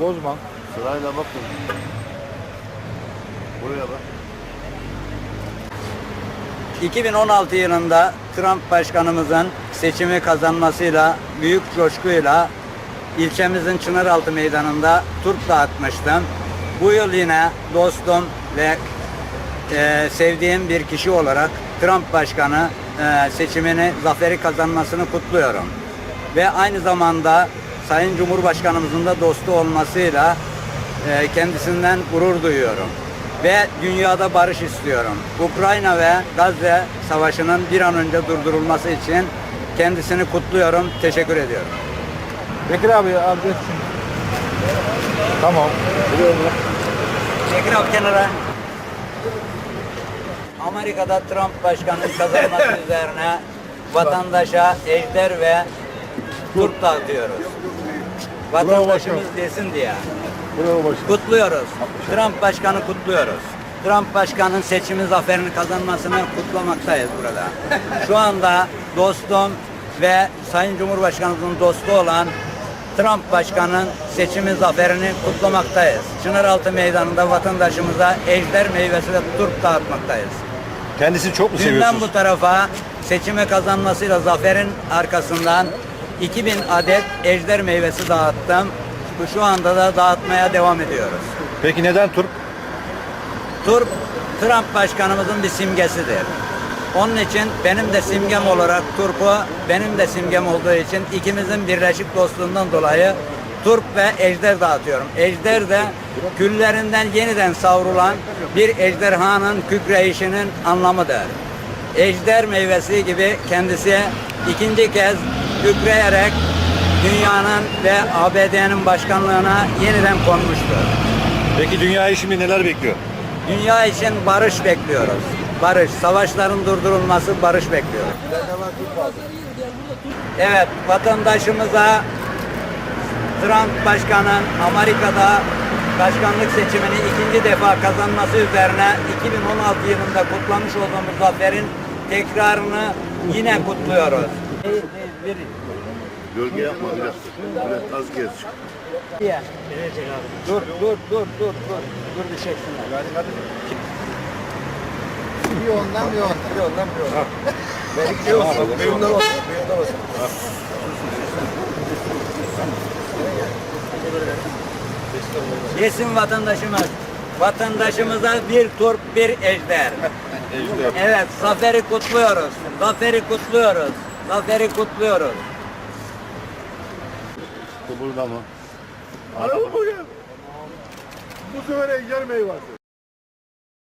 Bozma. Sırayla bakın. Buraya bak. 2016 yılında Trump başkanımızın seçimi kazanmasıyla büyük coşkuyla ilçemizin Çınaraltı Meydanı'nda turp dağıtmıştım. Bu yıl yine dostum ve e, sevdiğim bir kişi olarak Trump başkanı e, seçimini, zaferi kazanmasını kutluyorum. Ve aynı zamanda Sayın Cumhurbaşkanımızın da dostu olmasıyla e, kendisinden gurur duyuyorum. Ve dünyada barış istiyorum. Ukrayna ve Gazze savaşının bir an önce durdurulması için kendisini kutluyorum, teşekkür ediyorum. Bekir abi abi. Tamam. Çekil abi kenara. Amerika'da Trump başkanın kazanması üzerine vatandaşa ejder ve turp dağıtıyoruz. Vatandaşımız desin diye. Bravo başkanım. Kutluyoruz. Trump başkanı kutluyoruz. Trump başkanın seçimi zaferini kazanmasını kutlamaktayız burada. Şu anda dostum ve Sayın Cumhurbaşkanımızın dostu olan Trump başkanın seçimi zaferini kutlamaktayız. Çınaraltı Meydanı'nda vatandaşımıza ejder meyvesi ve turp dağıtmaktayız. Kendisini çok mu Dünden seviyorsunuz? bu tarafa seçimi kazanmasıyla zaferin arkasından 2000 adet ejder meyvesi dağıttım. Bu Şu anda da dağıtmaya devam ediyoruz. Peki neden turp? Turp Trump başkanımızın bir simgesidir. Onun için benim de simgem olarak turpu benim de simgem olduğu için ikimizin birleşik dostluğundan dolayı turp ve ejder dağıtıyorum. Ejder de küllerinden yeniden savrulan bir ejderhanın kükreyişinin anlamıdır. Ejder meyvesi gibi kendisi ikinci kez kükreyerek dünyanın ve ABD'nin başkanlığına yeniden konmuştur. Peki dünyayı şimdi neler bekliyor? Dünya için barış bekliyoruz. Barış, savaşların durdurulması barış bekliyoruz. Evet, vatandaşımıza Trump başkanın Amerika'da başkanlık seçimini ikinci defa kazanması üzerine 2016 yılında kutlamış olduğumuz zaferin tekrarını yine kutluyoruz. Gölge yapma biraz. Biraz az gez. Diye. Dur, dur, dur, dur, dur. Dur düşeceksinler. Bir ondan bir ondan. Bir ondan bir ondan. Benimki olsun. Büyüğünden olsun. Büyüğünden olsun. Yesin vatandaşımız. Vatandaşımıza bir turp bir ejder. Evet, zaferi kutluyoruz. Zaferi kutluyoruz. Zaferi kutluyoruz. Bu burada mı? Araba koyun. Bu sefer ejder meyvesi.